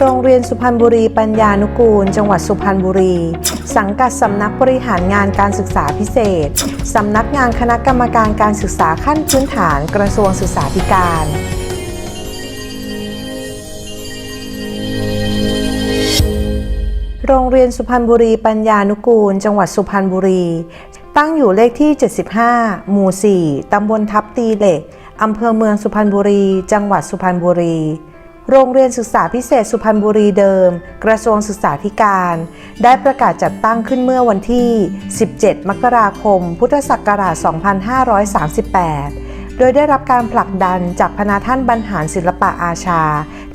โรงเรียนสุพรรณบุรีปัญญานุกูล จังหวัดสุพรรณบุรี สังกัดสำนักบริหารงานการศึกษาพิเศษ สำนักงานคณะกรรมการการศึกษาขั้นพื้นฐานกระทรวงศึกษาธิการโรงเรียนสุพรรณบุรีปัญญานุกูล จังหวัดสุพรรณบุรี ตั้งอยู่เลขที่ 75 หมู่ 4 ตำบลทับตีเหล็ก อำเภอเมืองสุพรรณบุรี จังหวัดสุพรรณบุรี โรงเรียนศึกษาพิเศษสุพรรณบุรีเดิม กระทรวงศึกษาธิการ ได้ประกาศจัดตั้งขึ้นเมื่อวันที่ 17 มกราคม พุทธศักราช 2538 โดยได้รับการผลักดันจากพนาท่านบรรหารศิลปะอาชา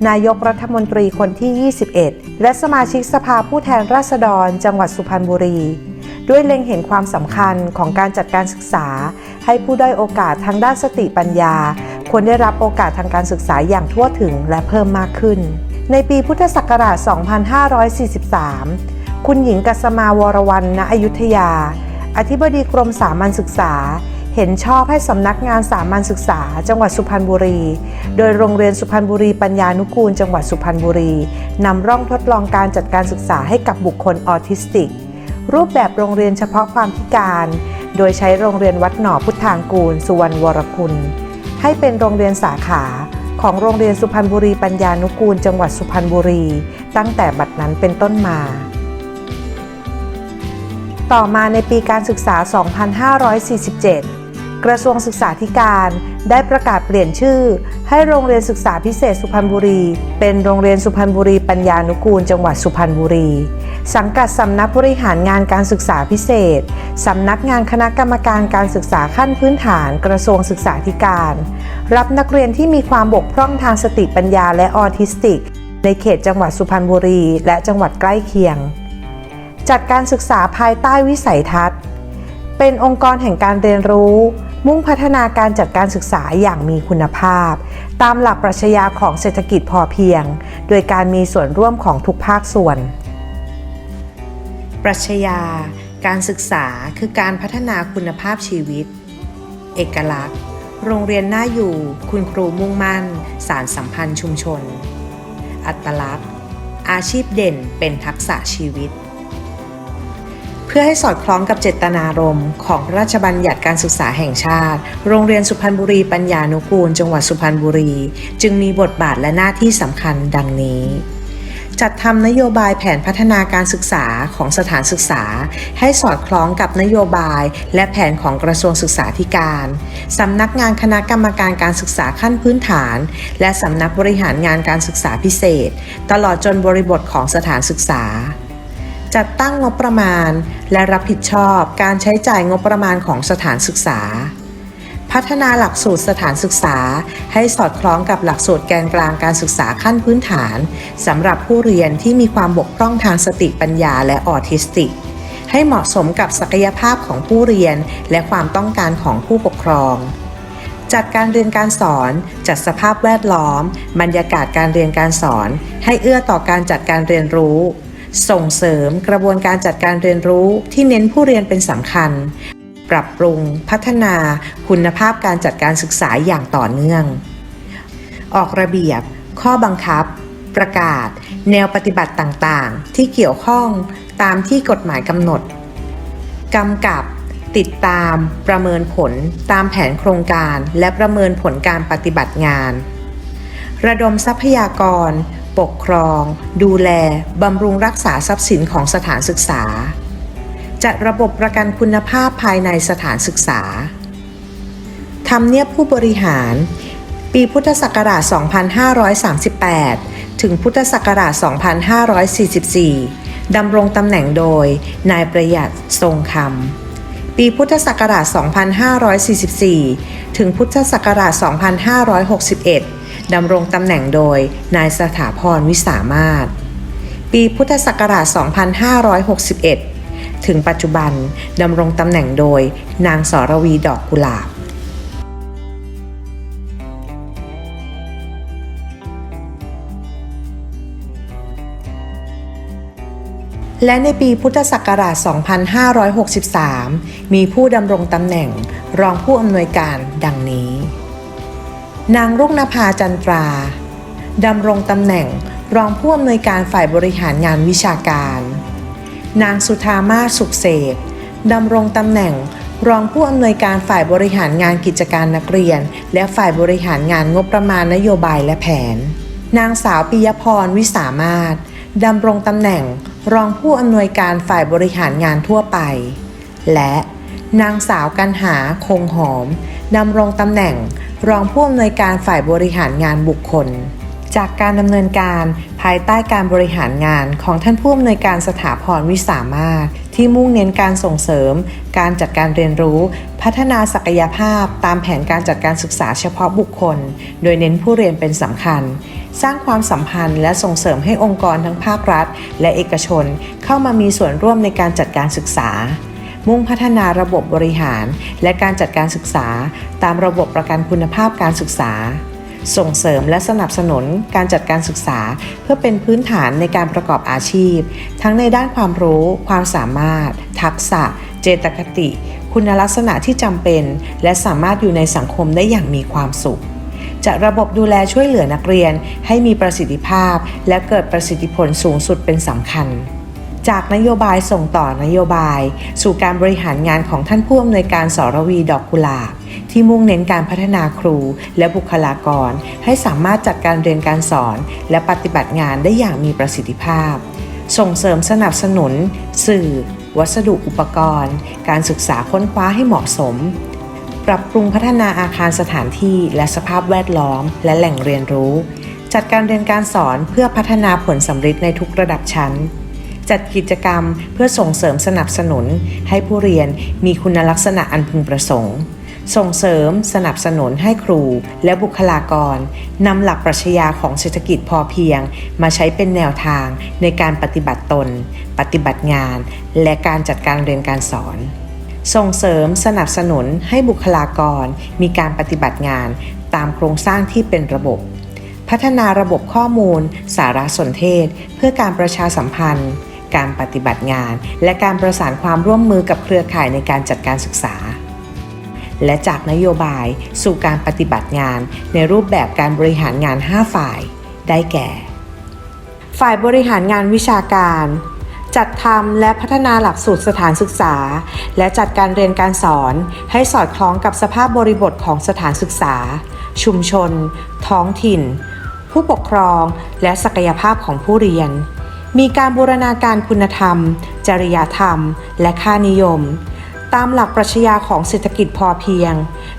นายกรัฐมนตรีคนที่ 21 และสมาชิกสภาผู้แทนราษฎร จังหวัดสุพรรณบุรี ด้วยเล็งเห็นความสำคัญของการจัดการศึกษา ให้ผู้ด้อยโอกาสทางด้านสติปัญญา ควรได้รับโอกาสทางการศึกษาอย่างทั่วถึงและเพิ่มมากขึ้น ในปีพุทธศักราช 2543 คุณหญิงกัสมาวรวรรณ ณ อยุธยา อธิบดีกรมสามัญศึกษา เห็นชอบให้สำนักงานสามัญศึกษา จังหวัดสุพรรณบุรี โดยโรงเรียนสุพรรณบุรีปัญญานุกูล จังหวัดสุพรรณบุรีนำร่องทดลองการจัดการศึกษาให้กับบุคคลออทิสติก รูปแบบโรงเรียนเฉพาะความพิการ โดยใช้โรงเรียนวัดหน่อพุทธางกูล สุวรรณวรคุณ ให้เป็นโรงเรียนสาขาของโรงเรียนสุพรรณบุรีปัญญานุกูล จังหวัดสุพรรณบุรี ตั้งแต่บัดนั้นเป็นต้นมา ต่อมาในปีการศึกษา 2547 กระทรวงศึกษาธิการได้ประกาศเปลี่ยนชื่อ ให้โรงเรียนศึกษาพิเศษสุพรรณบุรี เป็นโรงเรียนสุพรรณบุรีปัญญานุกูล จังหวัดสุพรรณบุรี สังกัดสำนักบริหารงานการศึกษาพิเศษ สำนักงานคณะกรรมการการศึกษาขั้นพื้นฐานกระทรวงศึกษาธิการ รับนักเรียนที่มีความบกพร่องทางสติปัญญาและออทิสติก ในเขตจังหวัดสุพรรณบุรีและจังหวัดใกล้เคียง จัดการศึกษาภายใต้วิสัยทัศน์ เป็นองค์กรแห่งการเรียนรู้ มุ่งพัฒนาการจัดการศึกษาอย่างมีคุณภาพ ตามหลักปรัชญาของเศรษฐกิจพอเพียง โดยการมีส่วนร่วมของทุกภาคส่วน ปรัชญา การศึกษาคือการพัฒนาคุณภาพชีวิต เอกลักษณ์ โรงเรียนน่าอยู่ คุณครูมุ่งมั่น สารสัมพันธ์ชุมชน อัตลักษณ์ อาชีพเด่นเป็นทักษะชีวิต เพื่อให้สอดคล้องกับเจตนารมณ์ของพระราชบัญญัติการศึกษาแห่งชาติ โรงเรียนสุพรรณบุรีปัญญานุกูล จังหวัดสุพรรณบุรี จึงมีบทบาทและหน้าที่สำคัญดังนี้ จัดทำนโยบายแผนพัฒนาการศึกษาของสถานศึกษา ให้สอดคล้องกับนโยบายและแผนของกระทรวงศึกษาธิการสำนักงานคณะกรรมการการศึกษาขั้นพื้นฐาน และสำนักบริหารงานการศึกษาพิเศษ ตลอดจนบริบทของสถานศึกษาจัดตั้งงบประมาณ และรับผิดชอบการใช้จ่ายงบประมาณของสถานศึกษา พัฒนาหลักสูตรสถานศึกษา ให้สอดคล้องกับหลักสูตรแกนกลางการศึกษาขั้นพื้นฐานสำหรับผู้เรียนที่มีความบกพร่องทางสติปัญญาและออทิสติก ให้เหมาะสมกับศักยภาพของผู้เรียนและความต้องการของผู้ปกครอง จัดการเรียนการสอน จัดสภาพแวดล้อม บรรยากาศการเรียนการสอน ให้เอื้อต่อการจัดการเรียนรู้ ส่งเสริมกระบวนการจัดการเรียนรู้ที่เน้นผู้เรียนเป็นสำคัญ ปรับปรุง พัฒนา คุณภาพการจัดการศึกษาอย่างต่อเนื่อง ออกระเบียบ ข้อบังคับ ประกาศ แนวปฏิบัติต่างๆ ที่เกี่ยวข้องตามที่กฎหมายกำหนดกำกับติดตามประเมินผลตามแผนโครงการและประเมินผลการปฏิบัติงาน ระดมทรัพยากร ปกครอง ดูแล บำรุงรักษาทรัพย์สินของสถานศึกษา จัดระบบประกันคุณภาพภายในสถานศึกษาทำเนียบผู้บริหาร ปีพุทธศักราช 2538 ถึงพุทธศักราช 2544 ดำรงตำแหน่งโดย นายประหยัดทรงคำ ปีพุทธศักราช 2544 ถึงพุทธศักราช 2561 ดำรงตำแหน่งโดย นายสถาพรวิสามารถ ปีพุทธศักราช 2561 ถึงปัจจุบันดำรงตำแหน่งโดยนางสรวีดอกกุหลาบและในปีพุทธศักราช 2563 มีผู้ดำรงตำแหน่งรองผู้อำนวยการดังนี้ นางรุ่งนภาจันตรา ดำรงตำแหน่งรองผู้อำนวยการฝ่ายบริหารงานวิชาการ นางสุธามาศสุขเสกดำรงตำแหน่ง รองผู้อำนวยการฝ่ายบริหารงานกิจการนักเรียน และฝ่ายบริหารงานงบประมาณนโยบายและแผน นางสาวปิยพรวิสามารดำรงตำแหน่ง รองผู้อำนวยการฝ่ายบริหารงานทั่วไป และนางสาวกันหาคงหอมดำรงตำแหน่ง รองผู้อำนวยการฝ่ายบริหารงานบุคคล จากการดำเนินการภายใต้การบริหารงานของท่านผู้อำนวยการสถาพรวิสามารถ ที่มุ่งเน้นการส่งเสริม การจัดการเรียนรู้ พัฒนาศักยภาพ ตามแผนการจัดการศึกษาเฉพาะบุคคล โดยเน้นผู้เรียนเป็นสำคัญ สร้างความสัมพันธ์และส่งเสริมให้องค์กรทั้งภาครัฐ และเอกชน เข้ามามีส่วนร่วมในการจัดการศึกษามุ่งพัฒนาระบบบริหาร และการจัดการศึกษา ตามระบบประกันคุณภาพการศึกษา ส่งเสริมและสนับสนุนการจัดการศึกษา เพื่อเป็นพื้นฐานในการประกอบอาชีพ ทั้งในด้านความรู้ ความสามารถ ทักษะ เจตคติ คุณลักษณะที่จำเป็น และสามารถอยู่ในสังคมได้อย่างมีความสุขจะระบบดูแลช่วยเหลือนักเรียนให้มีประสิทธิภาพ และเกิดประสิทธิผลสูงสุดเป็นสำคัญ จากนโยบายส่งต่อนโยบาย สู่การบริหารงานของท่านผู้อำนวยการสรวีดอกกุหลาบที่มุ่งเน้นการพัฒนาครูและบุคลากร ให้สามารถจัดการเรียนการสอน และปฏิบัติงานได้อย่างมีประสิทธิภาพ ส่งเสริมสนับสนุน สื่อ วัสดุอุปกรณ์ การศึกษาค้นคว้าให้เหมาะสม ปรับปรุงพัฒนาอาคารสถานที่และสภาพแวดล้อม และแหล่งเรียนรู้ จัดการเรียนการสอนเพื่อพัฒนาผลสำฤทธิ์ในทุกระดับชั้น จัดกิจกรรมเพื่อส่งเสริมสนับสนุน ให้ผู้เรียนมีคุณลักษณะอันพึงประสงค์ ส่งเสริมสนับสนุนให้ครูและบุคลากรนำหลักปรัชญาของเศรษฐกิจพอเพียง มาใช้เป็นแนวทางในการปฏิบัติตน ปฏิบัติงาน และการจัดการเรียนการสอนส่งเสริมสนับสนุนให้บุคลากรมีการปฏิบัติงานตามโครงสร้างที่เป็นระบบ พัฒนาระบบข้อมูล สารสนเทศ เพื่อการประชาสัมพันธ์ การปฏิบัติงาน และการประสานความร่วมมือกับเครือข่ายในการจัดการศึกษา และจากนโยบายสู่การปฏิบัติงานในรูปแบบการบริหารงาน 5 ฝ่าย ได้แก่ ฝ่ายบริหารงานวิชาการ จัดทำและพัฒนาหลักสูตรสถานศึกษา และจัดการเรียนการสอน ให้สอดคล้องกับสภาพบริบทของสถานศึกษา ชุมชน ท้องถิ่นผู้ปกครองและศักยภาพของผู้เรียน มีการบูรณาการคุณธรรม จริยธรรม และค่านิยม ตามหลักปรัชญาของเศรษฐกิจพอเพียง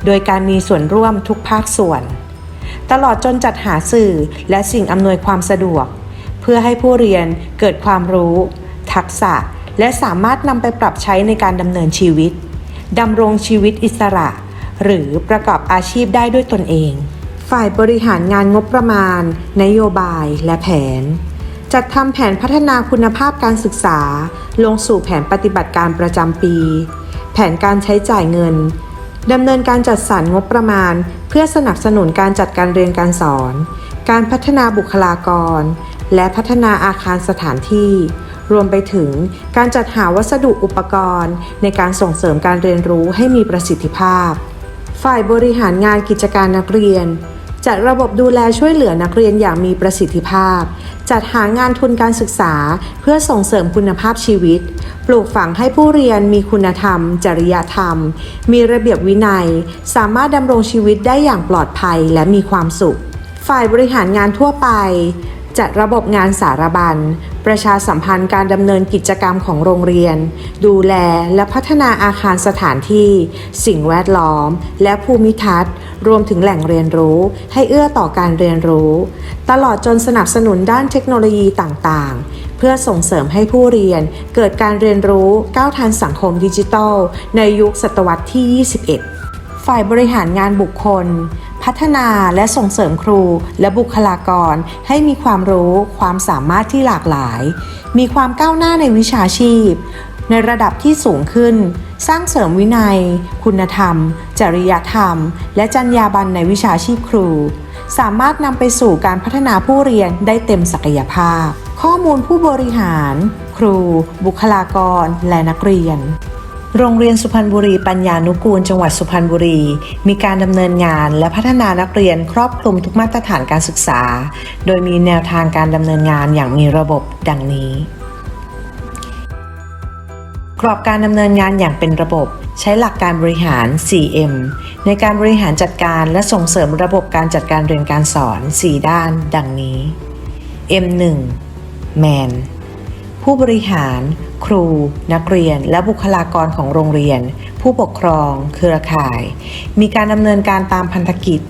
โดยการมีส่วนร่วมทุกภาคส่วน ตลอดจนจัดหาสื่อและสิ่งอำนวยความสะดวก เพื่อให้ผู้เรียนเกิดความรู้ ทักษะ และสามารถนำไปปรับใช้ในการดำเนินชีวิตดำรงชีวิตอิสระ หรือประกอบอาชีพได้ด้วยตนเอง ฝ่ายบริหารงานงบประมาณ นโยบายและแผน จัดทำแผนพัฒนาคุณภาพการศึกษา ลงสู่แผนปฏิบัติการประจำปี แผนการใช้จ่ายเงินดำเนินการจัดสรรงบประมาณ เพื่อสนับสนุนการจัดการเรียนการสอน การพัฒนาบุคลากร และพัฒนาอาคารสถานที่ รวมไปถึงการจัดหาวัสดุอุปกรณ์ ในการส่งเสริมการเรียนรู้ให้มีประสิทธิภาพ ฝ่ายบริหารงานกิจการนักเรียน จัดระบบดูแลช่วยเหลือนักเรียนอย่างมีประสิทธิภาพ จัดหางานทุนการศึกษาเพื่อส่งเสริมคุณภาพชีวิต ปลูกฝังให้ผู้เรียนมีคุณธรรม จริยธรรม มีระเบียบวินัย สามารถดำรงชีวิตได้อย่างปลอดภัยและมีความสุข ฝ่ายบริหารงานทั่วไป จัดระบบงานสารบัญ ประชาสัมพันธ์การดำเนินกิจกรรมของโรงเรียน ดูแลและพัฒนาอาคารสถานที่ สิ่งแวดล้อม และภูมิทัศน์ รวมถึงแหล่งเรียนรู้ ให้เอื้อต่อการเรียนรู้ ตลอดจนสนับสนุนด้านเทคโนโลยีต่างๆ เพื่อส่งเสริมให้ผู้เรียนเกิดการเรียนรู้ก้าวทันสังคมดิจิทัล ในยุคศตวรรษที่ 21 ฝ่ายบริหารงานบุคคล พัฒนาและส่งเสริมครูและบุคลากร ให้มีความรู้ความสามารถที่หลากหลาย มีความก้าวหน้าในวิชาชีพ ในระดับที่สูงขึ้น สร้างเสริมวินัย คุณธรรม จริยธรรม และจรรยาบรรณในวิชาชีพครู สามารถนำไปสู่การพัฒนาผู้เรียนได้เต็มศักยภาพ ข้อมูลผู้บริหาร ครู บุคลากร และนักเรียน โรงเรียนสุพรรณบุรีปัญญานุกูล จังหวัดสุพรรณบุรี มีการดำเนินงานและพัฒนานักเรียนครอบคลุมทุกมาตรฐานการศึกษา โดยมีแนวทางการดำเนินงานอย่างมีระบบดังนี้ กรอบการดำเนินงานอย่างเป็นระบบ ใช้หลักการบริหาร 4M ในการบริหารจัดการและส่งเสริมระบบการจัดการเรียนการสอน 4 ด้าน ดังนี้ M1 Man ผู้บริหาร ครู นักเรียน และบุคลากรของโรงเรียน ผู้ปกครอง เครือข่าย มีการดำเนินการตามพันธกิจ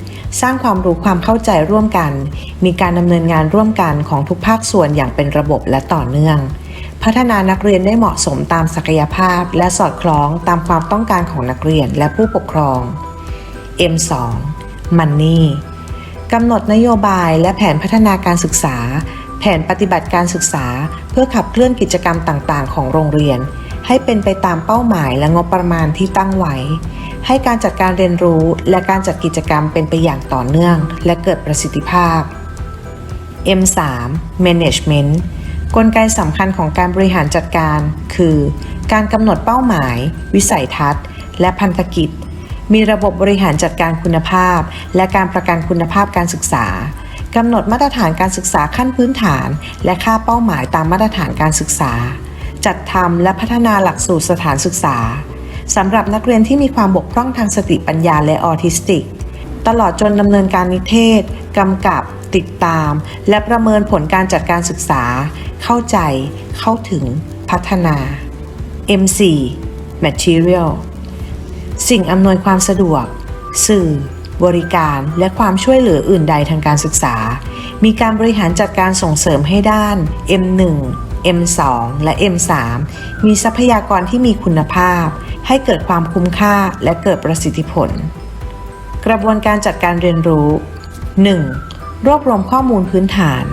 สร้างความรู้ความเข้าใจร่วมกัน มีการดำเนินงานร่วมกันของทุกภาคส่วนอย่างเป็นระบบและต่อเนื่อง พัฒนานักเรียนได้เหมาะสมตามศักยภาพ และสอดคล้องตามความต้องการของนักเรียนและผู้ปกครอง M2 Money กำหนดนโยบายและแผนพัฒนาการศึกษา แผนปฏิบัติการศึกษา เพื่อขับเคลื่อนกิจกรรมต่างๆ ของโรงเรียน ให้เป็นไปตามเป้าหมายและงบประมาณที่ตั้งไว้ ให้การจัดการเรียนรู้และการจัดกิจกรรมเป็นไปอย่างต่อเนื่อง และเกิดประสิทธิภาพ M3 Management กลไกสำคัญของการบริหารจัดการ คือ การกำหนดเป้าหมาย วิสัยทัศน์ และพันธกิจ มีระบบบริหารจัดการคุณภาพ และการประกันคุณภาพการศึกษา กำหนดมาตรฐานการศึกษาขั้นพื้นฐาน และค่าเป้าหมายตามมาตรฐานการศึกษา จัดทำและพัฒนาหลักสูตรสถานศึกษาสำหรับนักเรียนที่มีความบกพร่องทางสติปัญญาและออทิสติก ตลอดจนดำเนินการนิเทศกำกับ ติดตาม และประเมินผลการจัดการศึกษา เข้าใจ เข้าถึง พัฒนา M4 Material สิ่งอำนวยความสะดวก สื่อ บริการและความช่วยเหลืออื่นใดทางการศึกษา มีการบริหารจัดการส่งเสริมให้ด้าน M1 M2 และ M3 มีทรัพยากรที่มีคุณภาพ ให้เกิดความคุ้มค่าและเกิดประสิทธิผล กระบวนการจัดการเรียนรู้ 1. รวบรวมข้อมูลพื้นฐาน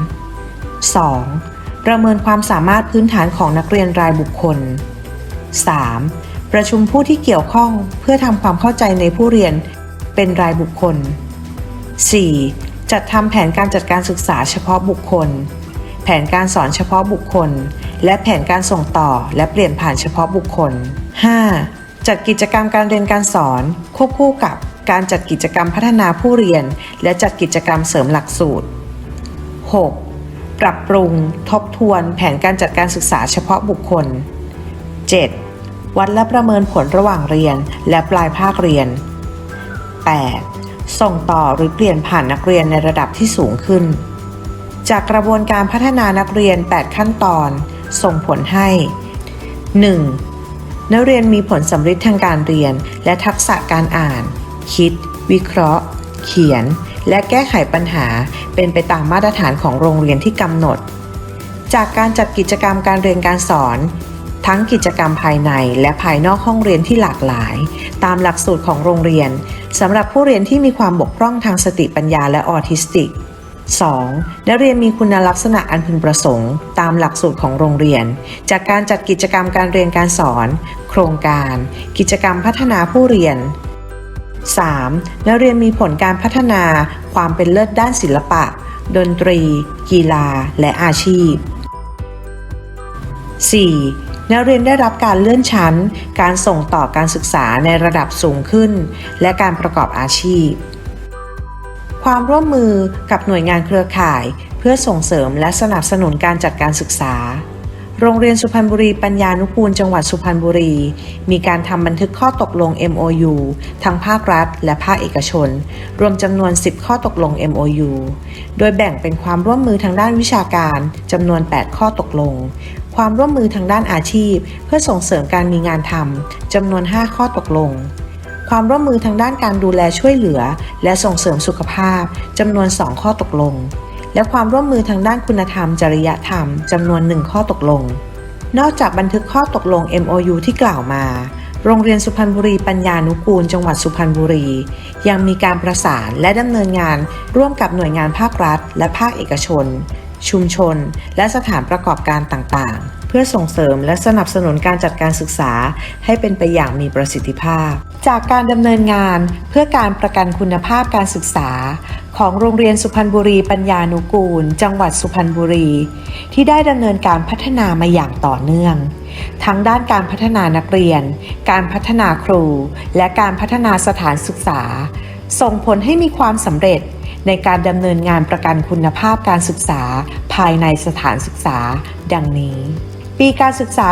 2. ประเมินความสามารถพื้นฐานของนักเรียนรายบุคคล 3. ประชุมผู้ที่เกี่ยวข้องเพื่อทำความเข้าใจในผู้เรียน เป็นรายบุคคล 4. จัดทำแผนการจัดการศึกษาเฉพาะบุคคล แผนการสอนเฉพาะบุคคล และแผนการส่งต่อและเปลี่ยนผ่านเฉพาะบุคคล 5. จัดกิจกรรมการเรียนการสอนควบคู่กับการจัดกิจกรรมพัฒนาผู้เรียน และจัดกิจกรรมเสริมหลักสูตร 6. ปรับปรุง ทบทวน แผนการจัดการศึกษาเฉพาะบุคคล 7. วัดและประเมินผลระหว่างเรียนและปลายภาคเรียน 8. ส่งต่อหรือเปลี่ยนผ่านนักเรียนในระดับที่สูงขึ้น จากกระบวนการพัฒนานักเรียน 8 ขั้นตอน ส่งผลให้ 1. นักเรียนมีผลสำเร็จทางการเรียน และทักษะการอ่าน คิด วิเคราะห์ เขียน และแก้ไขปัญหาเป็นไปตามมาตรฐานของโรงเรียนที่กำหนด จากการจัดกิจกรรมการเรียนการสอน ทั้งกิจกรรมภายในและภายนอกห้องเรียนที่หลากหลาย ตามหลักสูตรของโรงเรียนสำหรับผู้เรียนที่มีความบกพร่องทางสติปัญญาและออทิสติก 2. นักเรียนมีคุณลักษณะอันพึงประสงค์ ตามหลักสูตรของโรงเรียน จากการจัดกิจกรรมการเรียนการสอน โครงการ กิจกรรมพัฒนาผู้เรียน 3. นักเรียนมีผลการพัฒนาความเป็นเลิศด้านศิลปะ ดนตรี กีฬา และอาชีพ 4. นักเรียนได้รับการเลื่อนชั้น การส่งต่อการศึกษาในระดับสูงขึ้น และการประกอบอาชีพ ความร่วมมือกับหน่วยงานเครือข่าย เพื่อส่งเสริมและสนับสนุนการจัดการศึกษา โรงเรียนสุพรรณบุรีปัญญานุกูลจังหวัดสุพรรณบุรี มีการทำบันทึกข้อตกลง MOU ทั้งภาครัฐ และภาคเอกชน รวมจำนวน 10 ข้อตกลง MOU โดยแบ่งเป็นความร่วมมือทางด้านวิชาการจำนวน 8 ข้อตกลง ความร่วมมือทางด้านอาชีพ เพื่อส่งเสริมการมีงานทำจำนวน 5 ข้อตกลง ความร่วมมือทางด้านการดูแลช่วยเหลือ และส่งเสริมสุขภาพจำนวน 2 ข้อตกลง และความร่วมมือทางด้านคุณธรรม จริยธรรมจำนวน 1 ข้อตกลง นอกจากบันทึกข้อตกลง MOU ที่กล่าวมาโรงเรียนสุพรรณบุรีปัญญานุกูล จังหวัดสุพรรณบุรี ยังมีการประสานและดำเนินงานร่วมกับหน่วยงานภาครัฐ และภาคเอกชน ชุมชน และสถานประกอบการต่างๆ เพื่อส่งเสริมและสนับสนุนการจัดการศึกษา ให้เป็นไปอย่างมีประสิทธิภาพ จากการดำเนินงานเพื่อการประกันคุณภาพการศึกษา ของโรงเรียนสุพรรณบุรีปัญญานุกูล จังหวัดสุพรรณบุรี ที่ได้ดำเนินการพัฒนามาอย่างต่อเนื่อง ทั้งด้านการพัฒนานักเรียน การพัฒนาครู และการพัฒนาสถานศึกษา ส่งผลให้มีความสำเร็จ ในการดำเนินงานประกันคุณภาพการศึกษา ภายในสถานศึกษา ดังนี้ ปีการศึกษา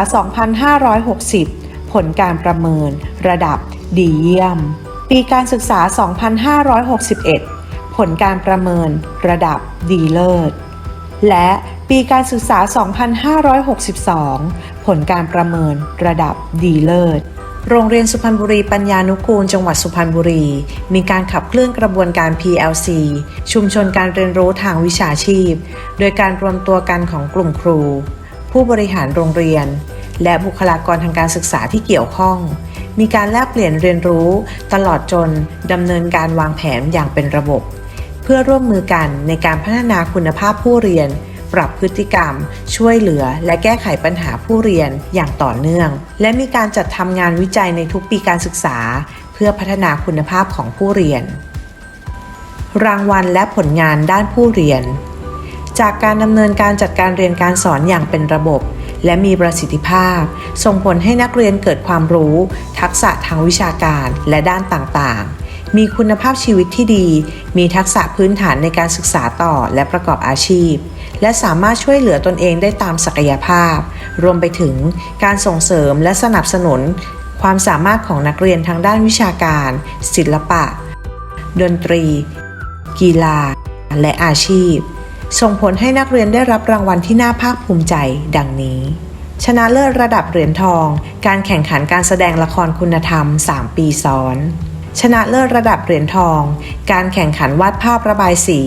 2560 ผลการประเมิน ระดับ ดีเยี่ยม ปีการศึกษา 2561 ผลการประเมิน ระดับ ดีเลิศ และปีการศึกษา 2562 ผลการประเมิน ระดับ ดีเลิศ โรงเรียนสุพรรณบุรีปัญญานุกูล จังหวัดสุพรรณบุรี มีการขับเคลื่อนกระบวนการ PLC ชุมชนการเรียนรู้ทางวิชาชีพ โดยการรวมตัวกันของกลุ่มครู ผู้บริหารโรงเรียน และบุคลากรทางการศึกษาที่เกี่ยวข้อง มีการแลกเปลี่ยนเรียนรู้ ตลอดจนดำเนินการวางแผนอย่างเป็นระบบ เพื่อร่วมมือกันในการพัฒนาคุณภาพผู้เรียน ปรับพฤติกรรม ช่วยเหลือ และแก้ไขปัญหาผู้เรียนอย่างต่อเนื่อง และมีการจัดทำงานวิจัยในทุกปีการศึกษา เพื่อพัฒนาคุณภาพของผู้เรียน รางวัลและผลงานด้านผู้เรียน จากการดำเนินการจัดการเรียนการสอนอย่างเป็นระบบและมีประสิทธิภาพ ส่งผลให้นักเรียนเกิดความรู้ ทักษะทางวิชาการและด้านต่างๆ มีคุณภาพชีวิตที่ดี มีทักษะพื้นฐานในการศึกษาต่อและประกอบอาชีพ และสามารถช่วยเหลือตนเองได้ตามศักยภาพ รวมไปถึงการส่งเสริมและสนับสนุน ความสามารถของนักเรียนทางด้านวิชาการ ศิลปะ ดนตรี กีฬา และอาชีพ ส่งผลให้นักเรียนได้รับรางวัลที่น่าภาคภูมิใจ ดังนี้ ชนะเลิศระดับเหรียญทอง การแข่งขันการแสดงละครคุณธรรม 3 ปีซ้อน ชนะเลิศระดับเหรียญทอง การแข่งขันวาดภาพระบายสี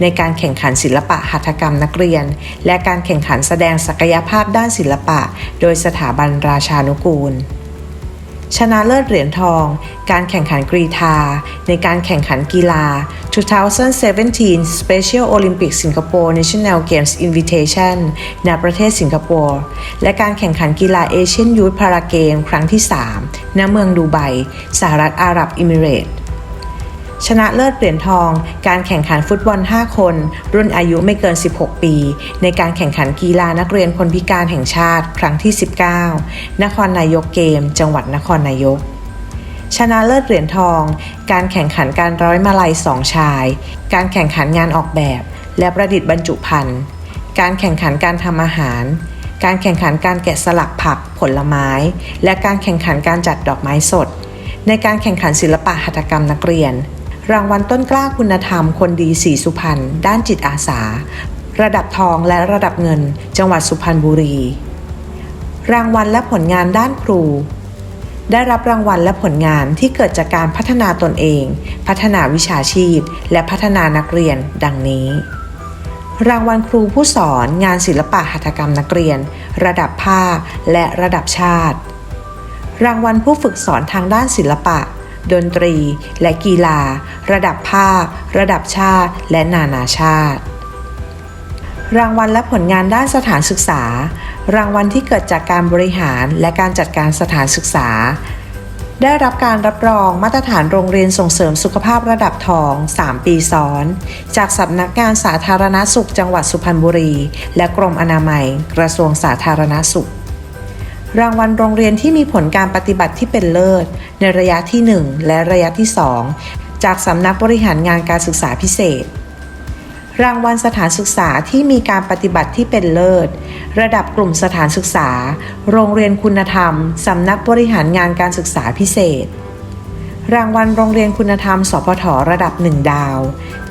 ในการแข่งขันศิลปะหัตถกรรมนักเรียน และการแข่งขันแสดงศักยภาพด้านศิลปะ โดยสถาบันราชานุกูล ชนะเลิศเหรียญทอง การแข่งขันกรีธา ในการแข่งขันกีฬา 2017 Special Olympics Singapore National Games Invitation ณ ประเทศสิงคโปร์ และการแข่งขันกีฬาเอเชียนยูทพาราเกมครั้งที่ 3 ณ เมืองดูไบ สหรัฐอาหรับเอมิเรตส์ ชนะเลิศเหรียญทอง การแข่งขันฟุตบอล 5 คน รุ่นอายุไม่เกิน 16 ปี ในการแข่งขันกีฬานักเรียนคนพิการแห่งชาติ ครั้งที่ 19 นครนายกเกม จังหวัดนครนายก ชนะเลิศเหรียญทอง การแข่งขันการร้อยมาลัยสองชาย การแข่งขันงานออกแบบ และประดิษฐ์บรรจุภัณฑ์การแข่งขันการทำอาหาร การแข่งขันการแกะสลักผักผลไม้ และการแข่งขันการจัดดอกไม้สด ในการแข่งขันศิลปะหัตถกรรมนักเรียน รางวัลต้นกล้าคุณธรรม คนดีสีสุพรรณด้านจิตอาสา ระดับทองและระดับเงิน จังหวัดสุพรรณบุรี รางวัลและผลงานด้านครู ได้รับรางวัลและผลงานที่เกิดจากการพัฒนาตนเอง พัฒนาวิชาชีพ และพัฒนานักเรียน ดังนี้ รางวัลครูผู้สอนงานศิลปะหัตถกรรมนักเรียน ระดับภาคและระดับชาติ รางวัลผู้ฝึกสอนทางด้านศิลปะ ดนตรี และกีฬา ระดับภาค ระดับชาติ และนานาชาติ รางวัลและผลงานด้านสถานศึกษา รางวัลที่เกิดจากการบริหารและการจัดการสถานศึกษา ได้รับการรับรองมาตรฐานโรงเรียนส่งเสริมสุขภาพระดับทอง 3 ปีซ้อน จากสำนักงานสาธารณสุขจังหวัดสุพรรณบุรี และกรมอนามัย กระทรวงสาธารณสุข รางวัลโรงเรียนที่มีผลการปฏิบัติที่เป็นเลิศ ในระยะที่ 1 และระยะที่ 2 จากสำนักบริหารงานการศึกษาพิเศษ รางวัลสถานศึกษาที่มีการปฏิบัติที่เป็นเลิศ ระดับกลุ่มสถานศึกษา โรงเรียนคุณธรรมสำนักบริหารงานการศึกษาพิเศษ รางวัลโรงเรียนคุณธรรม สพทระดับ 1 ดาว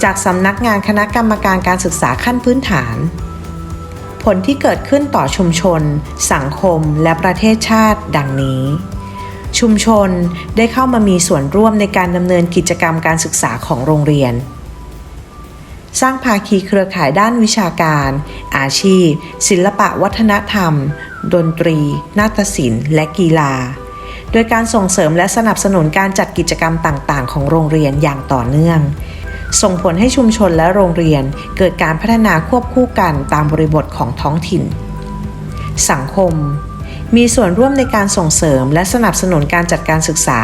จากสำนักงานคณะกรรมการการศึกษาขั้นพื้นฐาน ผลที่เกิดขึ้นต่อชุมชน สังคมและประเทศชาติ ดังนี้ ชุมชนได้เข้ามามีส่วนร่วมในการดำเนินกิจกรรมการศึกษาของโรงเรียน สร้างภาคีเครือข่ายด้านวิชาการ อาชีพ ศิลปะวัฒนธรรม ดนตรี นาฏศิลป์ และกีฬา โดยการส่งเสริมและสนับสนุนการจัดกิจกรรมต่าง ๆ ของโรงเรียนอย่างต่อเนื่อง ส่งผลให้ชุมชนและโรงเรียน เกิดการพัฒนาควบคู่กันตามบริบทของท้องถิ่น สังคม มีส่วนร่วมในการส่งเสริมและสนับสนุนการจัดการศึกษา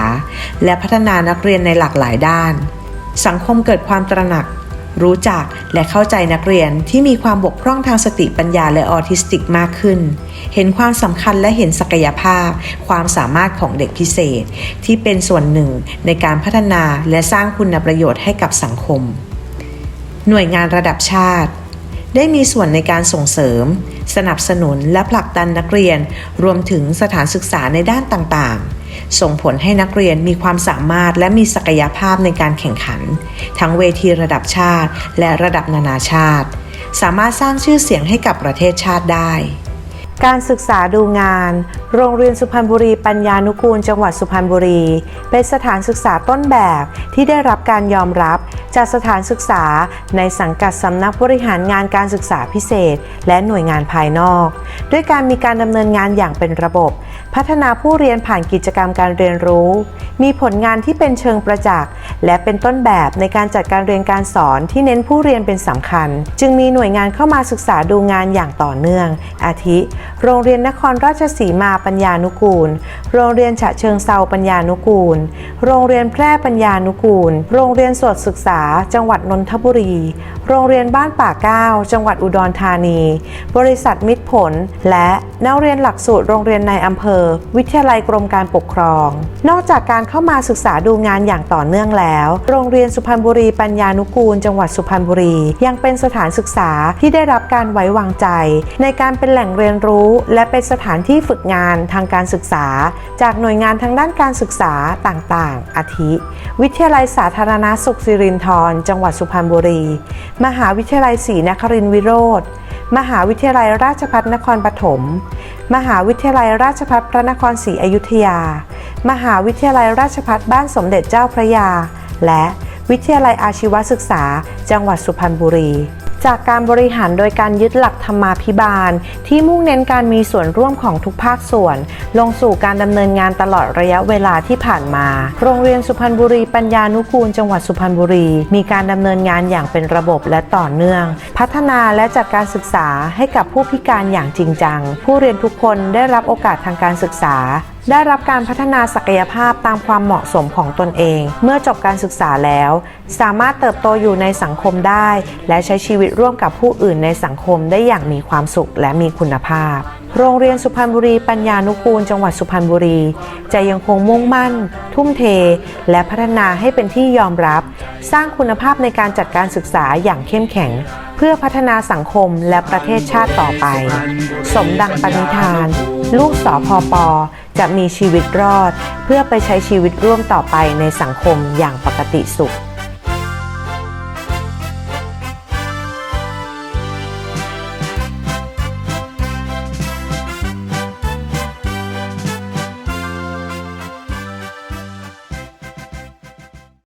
และพัฒนานักเรียนในหลากหลายด้าน สังคมเกิดความตระหนัก รู้จักและเข้าใจนักเรียนที่มีความบกพร่องทางสติปัญญาและออทิสติกมากขึ้น เห็นความสำคัญและเห็นศักยภาพ ความสามารถของเด็กพิเศษ ที่เป็นส่วนหนึ่งในการพัฒนาและสร้างคุณประโยชน์ให้กับสังคม หน่วยงานระดับชาติ ได้มีส่วนในการส่งเสริม สนับสนุนและผลักดันนักเรียน รวมถึงสถานศึกษาในด้านต่างๆ ส่งผลให้นักเรียนมีความสามารถและมีศักยภาพในการแข่งขัน ทั้งเวทีระดับชาติ และระดับนานาชาติ สามารถสร้างชื่อเสียงให้กับประเทศชาติได้ การศึกษาดูงาน โรงเรียนสุพรรณบุรีปัญญานุกูล จังหวัดสุพรรณบุรี เป็นสถานศึกษาต้นแบบที่ได้รับการยอมรับจากสถานศึกษาในสังกัดสำนักบริหารงานการศึกษาพิเศษ และหน่วยงานภายนอก ด้วยการมีการดำเนินงานอย่างเป็นระบบพัฒนาผู้เรียนผ่านกิจกรรมการเรียนรู้ มีผลงานที่เป็นเชิงประจักษ์และเป็นต้นแบบในการจัดการเรียนการสอนที่เน้นผู้เรียนเป็นสำคัญ จึงมีหน่วยงานเข้ามาศึกษาดูงานอย่างต่อเนื่อง อาทิ โรงเรียนนครราชสีมาปัญญานุกูล โรงเรียนฉะเชิงเซาปัญญานุกูล โรงเรียนแพร่ปัญญานุกูล โรงเรียนสวดศึกษา จังหวัดนนทบุรี โรงเรียนบ้านป่าเก้าจังหวัดอุดรธานี บริษัทมิตรผลและ นักเรียนหลักสูตรโรงเรียนในอำเภอ วิทยาลัยกรมการปกครอง นอกจากการเข้ามาศึกษาดูงานอย่างต่อเนื่องแล้ว โรงเรียนสุพรรณบุรีปัญญานุกูล จังหวัดสุพรรณบุรี ยังเป็นสถานศึกษาที่ได้รับการไว้วางใจ ในการเป็นแหล่งเรียนรู้ และเป็นสถานที่ฝึกงานทางการศึกษา จากหน่วยงานทางด้านการศึกษาต่างๆ อาทิ วิทยาลัยสาธารณสุขสิรินธรจังหวัดสุพรรณบุรี มหาวิทยาลัยศรีนครินทร์วิโรธ มหาวิทยาลัยราชภัฏนครปฐม มหาวิทยาลัยราชภัฏพระนครศรีอยุธยา มหาวิทยาลัยราชภัฏบ้านสมเด็จเจ้าพระยา และวิทยาลัยอาชีวศึกษา จังหวัดสุพรรณบุรี จากการบริหารโดยการยึดหลักธรรมาภิบาล ที่มุ่งเน้นการมีส่วนร่วมของทุกภาคส่วน ลงสู่การดำเนินงานตลอดระยะเวลาที่ผ่านมา โรงเรียนสุพรรณบุรีปัญญานุกูลจังหวัดสุพรรณบุรี มีการดำเนินงานอย่างเป็นระบบและต่อเนื่อง พัฒนาและจัดการศึกษาให้กับผู้พิการอย่างจริงจัง ผู้เรียนทุกคนได้รับโอกาสทางการศึกษา ได้รับการพัฒนาศักยภาพตามความเหมาะสมของตนเอง เมื่อจบการศึกษาแล้ว สามารถเติบโตอยู่ในสังคมได้ และใช้ชีวิตร่วมกับผู้อื่นในสังคมได้อย่างมีความสุขและมีคุณภาพ โรงเรียนสุพรรณบุรีปัญญานุกูลจังหวัดสุพรรณบุรี จะยังคงมุ่งมั่น ทุ่มเท และพัฒนาให้เป็นที่ยอมรับ สร้างคุณภาพในการจัดการศึกษาอย่างเข้มแข็ง เพื่อพัฒนาสังคมและประเทศชาติต่อไป สมดังปณิธาน ลูกสอพอปอจะมีชีวิตรอด เพื่อไปใช้ชีวิตร่วมต่อไปในสังคมอย่างปกติสุข